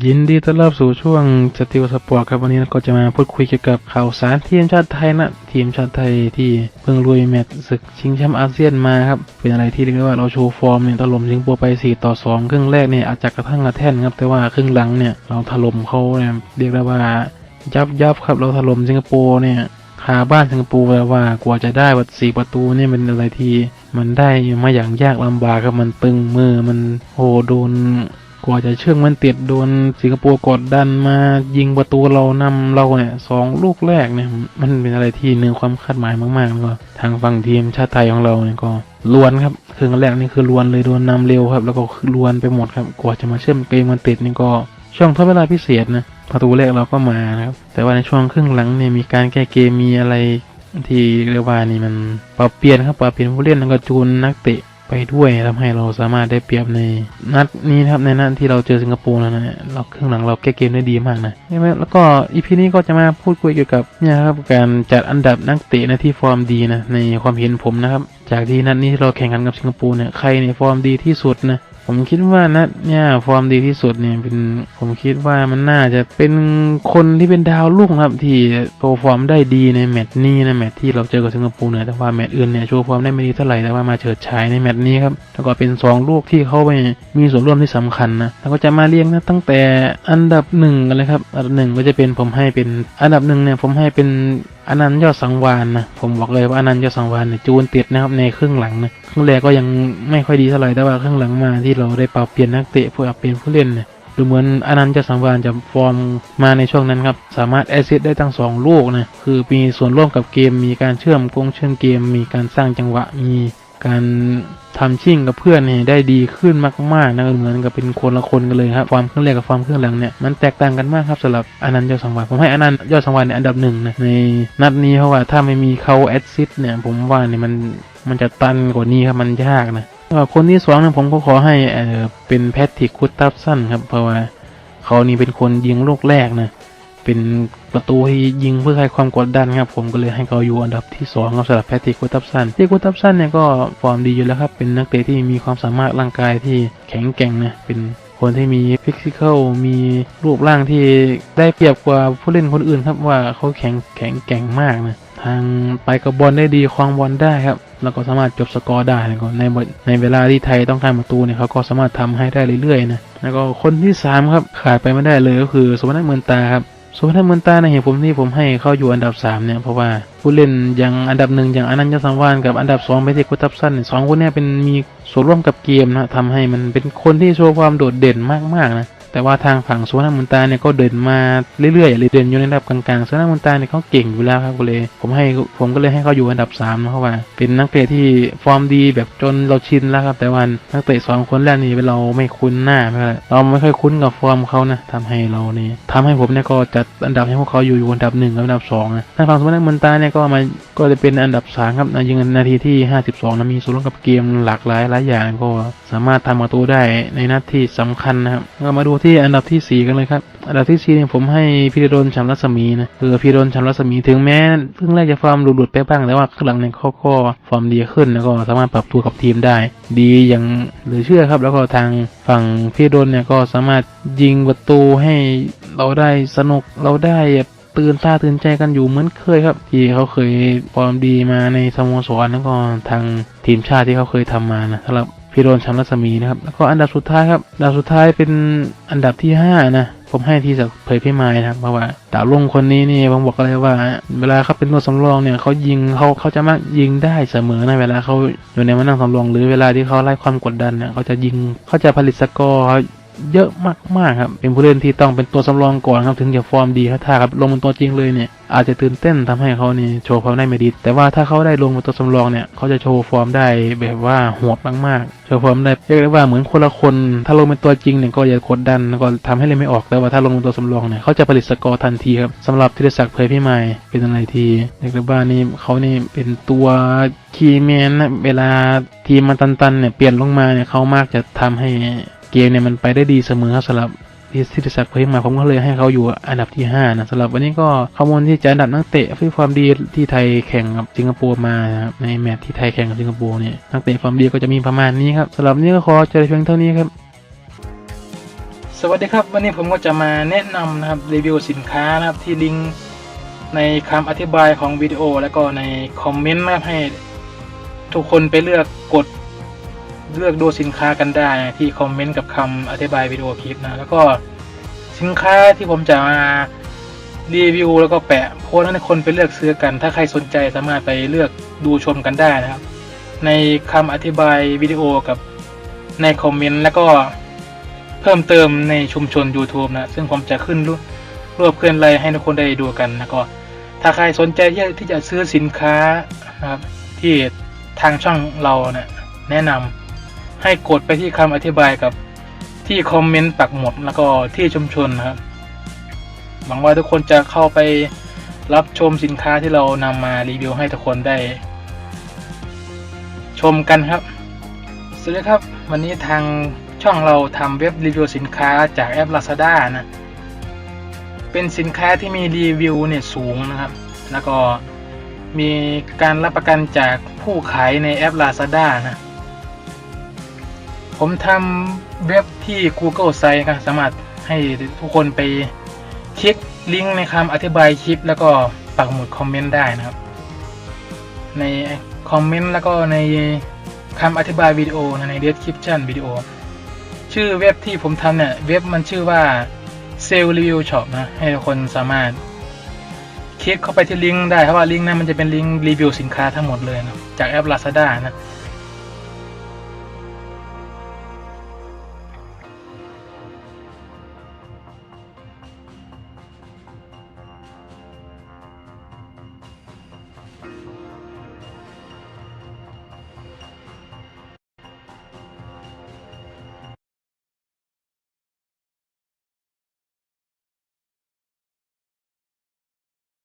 ยินดีต้อนรับสู่ช่วงสติลสปอร์ตครับวันนี้เราก็จะมาพูดคุยเกี่ยวกับข่าวสารทีมชาติไทยนะ ทีมชาติไทยที่เพิ่งลุยแมตช์ศึกชิงแชมป์อาเซียนมาครับ เป็นอะไรที่เรียกว่าเราโชว์ฟอร์มเนี่ยถล่มสิงคโปร์ไป 4 ต่อ 2 ครึ่งแรกเนี่ยอาจจะกระทั่งกระแท่นครับ แต่ว่าครึ่งหลังเนี่ยเราถล่มเขาเนี่ยเรียกได้ว่ายับยับครับเราถล่มสิงคโปร์เนี่ยคาบ้านสิงคโปร์แบบว่ากว่าจะได้วัดสี่ประตูเนี่ยเป็นอะไรที่มันได้มาอย่างยากลำบากครับมันตึงมือมันโหโดน กว่าจะเชื่องมันติดโดนสิงคโปร์กดดันมายิงประตูเรานำเราเนี่ยสองลูกแรกเนี่ยมันเป็นอะไรที่เหนือความคาดหมายมากๆแล้วก็ทางฝั่งทีมชาติไทยของเราเนี่ยก็ลวนครับครึ่งแรกนี่คือลวนเลยโดนนำเร็วครับ แล้วก็ลวนไปหมดครับกว่าจะมาเชื่อมเกมมันติดนี่ก็ช่วงทดเวลาพิเศษนะประตูแรกเราก็มานะครับแต่ว่าในช่วงครึ่งหลังเนี่ยมีการแก้เกมมีอะไรที่เรียกว่านี่มันปรับเปลี่ยนครับปรับเปลี่ยนผู้เล่นแล้วก็จูนนักเตะ ไปด้วยทำให้เราสามารถได้เปรียบในนัดนี้ครับในนัดที่เราเจอสิงคโปร์แล้วนะเราครึ่งหลังเราแก้เกมได้ดีมากนะใช่ไหมแล้วก็อีพีนี้ก็จะมาพูดคุยเกี่ยวกับเนี่ยครับการจัดอันดับนักเตะนะที่ฟอร์มดีนะในความเห็นผมนะครับจากที่นัดนี้เราแข่งขันกับสิงคโปร์เนี่ยใครในฟอร์มดีที่สุดนะ ผมคิดว่านัดเนี่ยฟอร์มดีที่สุดเนี่ยเป็นผมคิดว่ามันน่าจะเป็นคนที่เป็นดาวรุ่งครับที่โชว์ฟอร์มได้ดีในแมตช์นี้นะแมตช์ที่เราเจอกับสิงคโปร์เนี่ยแต่ว่าแมตช์อื่นเนี่ยโชว์ฟอร์มได้ไม่ดีเท่าไหร่แต่ว่ามาเฉิดฉายในแมตช์นี้ครับแล้วก็เป็นสองลูกที่เขาไปมีส่วนร่วมที่สำคัญนะแล้วก็จะมาเรียงนะตั้งแต่อันดับหนึ่งกันเลยครับอันดับหนึ่งก็จะเป็นผมให้เป็นอันดับหนึ่งเนี่ยผมให้เป็นอนันต์ยอดสังวานนะผมบอกเลยว่าอนันต์ยอดสังวานเนี่ยจูนติดนะครับในครึ่งหลังนะครึ่งแรกก็ยังไม่ค่อยดีเท่าไหร่แต่ว่าครึ่งหลังมาที่เราได้ปรับเปลี่ยนนักเตะเพื่อเปลี่ยนผู้เล่นเนี่ยดูเหมือนอนันต์ยอดสังวานจะฟอร์มมาในช่วงนั้นครับ สามารถแอซิสได้ทั้งสองลูกนะ คือมีส่วนร่วมกับเกม มีการเชื่อมกงเชื่อมเกม มีการสร้างจังหวะ มี การทำชิ่งกับเพื่อนเนี่ยได้ดีขึ้นมากๆนะเหมือนกับเป็นคนละคนกันเลยครับความเครื่องแรกกับความเครื่องหลังเนี่ยมันแตกต่างกันมากครับสำหรับอนันต์ยอดสังวานผมให้อนันต์ยอดสังวานเนี่ยอันดับหนึ่งนะในนัดนี้เพราะว่าถ้าไม่มีเขาแอดซิสเนี่ยผมว่าเนี่ยมันมันจะตันกว่านี้ครับมันยากนะสำหรับคนที่สองเนี่ยผมก็ขอให้เออเป็นแพทริกคุตตับสันครับเพราะว่าเขานี่เป็นคนยิงลูกแรกนะ เป็นประตูที่ยิงเพื่อให้ความกดดันครับผมก็เลยให้เขาอยู่อันดับที่2ครับสำหรับแพทริกกุตับสันที่กุตับสันเนี่ยก็ฟอร์มดีอยู่แล้วครับเป็นนักเตะที่มีความสามารถร่างกายที่แข็งแกร่งนะเป็นคนที่มีฟิสิกอลมีรูปร่างที่ได้เปรียบกว่าผู้เล่นคนอื่นครับว่าเขาแข็งแข็งแกร่งมากนะทางไปกับบอลได้ดีครองบอลได้ครับแล้วก็สามารถจบสกอร์ได้แล้วก็ในบในเวลาที่ไทยต้องการประตูเนี่ยเขาก็สามารถทำให้ได้เรื่อยๆนะแล้วก็คนที่สามครับขาดไปไม่ได้เลยก็คือสมนัทเมือนตาครับ ส่วนัทเมือนตาในเหตุผมที่ผมให้เขาอยู่อันดับ3เนี่ยเพราะว่าผู้เล่นอย่างอันดับหนึ่งอย่างอนันต์ยสังวานกับอันดับ2ไปที่กุตับสั้นสองคนเนี่ยเป็นมีส่วนร่วมกับเกมนะทำให้มันเป็นคนที่โชว์ความโดดเด่นมากๆนะ แต่ว่าทางฝั่งสุพนัทเมือนตาเนี่ยก็เด่นมาเรื่อยๆอย่างเด่นอยู่ในระดับกลางๆสุพนัทเมือนตาเนี่ยเขาเก่งอยู่แล้วครับก็เลย ผมให้ผมก็เลยให้เขาอยู่อันดับ3นะเพราะว่าเป็นนักเตะที่ฟอร์มดีแบบจนเราชินแล้วครับแต่ว่านักเตะสองคนแรกนี่เราไม่คุ้นหน้าไม่เป็นไรเราไม่ค่อยคุ้นกับฟอร์มเขานะทำให้เรานี่ทำให้ผมเนี่ยก็จัดอันดับให้พวกเขาอยู่อยู่อันดับหนึ่งกับอันดับสองนะทางฝั่งสมนักมันตาเนี่ยก็มาก็จะเป็นอันดับสามครับในยิงนาทีที่ 52นะมีส่วนร่วมกับเกมหลากหลายหลายอย่างก็สามารถทำประตูได้ในนัดที่สำคัญนะครับก็มาดูที่อันดับที่สี่กันเลยครับ อันดับที่สี่เนี่ยผมให้พีรดลชำรัศมีนะคือพีรดลชำรัศมีถึงแม้ครึ่งแรกจะฟอร์มหลุดๆไปบ้างแต่ว่าครึ่งหลังเนี่ยเขาก็ฟอร์มดีขึ้นแล้วก็สามารถปรับตัวกับทีมได้ ดีอย่างเหลือเชื่อครับ แล้วก็ทางฝั่งพีรดลเนี่ยก็สามารถยิงประตูให้เราได้สนุกเราได้ตื่นตาตื่นใจกันอยู่เหมือนเคยครับ ที่เขาเคยฟอร์มดีมาในสโมสรแล้วก็ทางทีมชาติที่เขาเคยทำมานะสำหรับ พีโดนชำรัศมีนะครับ แล้วก็อันดับสุดท้ายครับอันดับสุดท้ายเป็นอันดับที่ห้านะ ผมให้ที่จากเผยพี่ไม้นะครับ เพราะว่าดาวลงคนนี้นี่ผมบอกเลยว่า เวลาเขาเป็นตัวสำรองเนี่ยเขายิงเขาเขาจะมักยิงได้เสมอในเวลาเขาอยู่ในมานั่งสำรอง หรือเวลาที่เขาไล่ความกดดันเนี่ยเขาจะยิงเขาจะผลิตสกอร์ เยอะมากๆครับ เป็นผู้เล่นที่ต้องเป็นตัวสำรองก่อนครับถึงจะฟอร์มดีครับถ้าครับลงเป็นตัวจริงเลยเนี่ยอาจจะตื่นเต้นทำให้เขานี่โชว์ความได้ไม่ดี แต่ว่าถ้าเขาได้ลงเป็นตัวสำรองเนี่ยเขาจะโชว์ฟอร์มได้แบบว่าโหดมากๆ โชว์ฟอร์มได้เรียกได้ว่าเหมือนคนละคน ถ้าลงเป็นตัวจริงเนี่ยก็อย่ากดดันก็ทำให้เล่นไม่ออกแต่ว่าถ้าลงเป็นตัวสำรองเนี่ยเขาจะผลิตสกอร์ทันทีครับสำหรับธีรศักดิ์เผยพี่ใหม่เป็นอะไรทีเรียกได้ว่านี่เขานี่เป็นตัวคีย์แมนเวลาทีมมันตันๆเนี่ยเปลี่ยนลงมาเนี่ยเขามากจะทำให้ เกมเนี่ยมันไปได้ดีเสมอครับสำหรับที่สิทธิศักดิ์เพิ่งมาผมก็เลยให้เขาอยู่อันดับที่ 5 นะสำหรับวันนี้ก็ข้อมูลที่จะอันดับนักเตะที่ความดีที่ไทยแข่งกับสิงคโปร์มาครับในแมตช์ที่ไทยแข่งกับสิงคโปร์เนี่ยนักเตะความดีก็จะมีประมาณนี้ครับสำหรับนี้ก็ขอจบเพียงเท่านี้ครับ สวัสดีครับ วันนี้ผมก็จะมาแนะนำนะครับรีวิวสินค้านะครับที่ลิงก์ในคำอธิบายของวิดีโอ แล้วก็ในคอมเมนต์นะครับให้ทุกคนไปเลือกกด เลือกดูสินค้ากันได้นะที่คอมเมนต์กับคำอธิบายวิดีโอคลิปนะแล้วก็สินค้าที่ผมจะมารีวิวแล้วก็แปะโพสต์ให้คนไปเลือกซื้อกัน ถ้าใครสนใจสามารถไปเลือกดูชมกันได้นะครับ ในคำอธิบายวิดีโอกับในคอมเมนต์แล้วก็เพิ่มเติมในชุมชน YouTube นะ ซึ่งผมจะขึ้นรูปรวบเคลื่อนไลให้ทุกคนได้ดูกันแล้วก็ ถ้าใครสนใจที่ที่จะซื้อสินค้านะครับที่ทางช่องเราเนะี่ยแนะนำ ให้กดไปที่คำอธิบายกับที่คอมเมนต์ปักหมดแล้วก็ที่ชุมชนนะครับหวังว่าทุกคนจะเข้าไปรับชมสินค้าที่เรานำมารีวิวให้ทุกคนได้ ชมกันครับ สวัสดีครับ วันนี้ทางช่องเราทำเว็บรีวิวสินค้าจากแอป Lazada นะ เป็นสินค้าที่มีรีวิวเนี่ยสูงนะครับ แล้วก็มีการรับประกันจากผู้ขายในแอป Lazada นะ ผมทำเว็บที่ Google Site ครับสามารถให้ทุกคนไปคลิกลิงก์ในคำอธิบายคลิป แล้วก็ปักหมุดคอมเมนต์ได้นะครับ ในคอมเมนต์แล้วก็ในคำอธิบายวิดีโอใน description วิดีโอ ชื่อเว็บที่ผมทำเนี่ยเว็บมันชื่อว่า Sell Review Shop นะ ให้คนสามารถ คลิกเข้าไปที่ลิงก์ได้เพราะว่าลิงก์นั้นมันจะเป็นลิงก์รีวิวสินค้าทั้งหมดเลยนะจากแอป Lazada นะ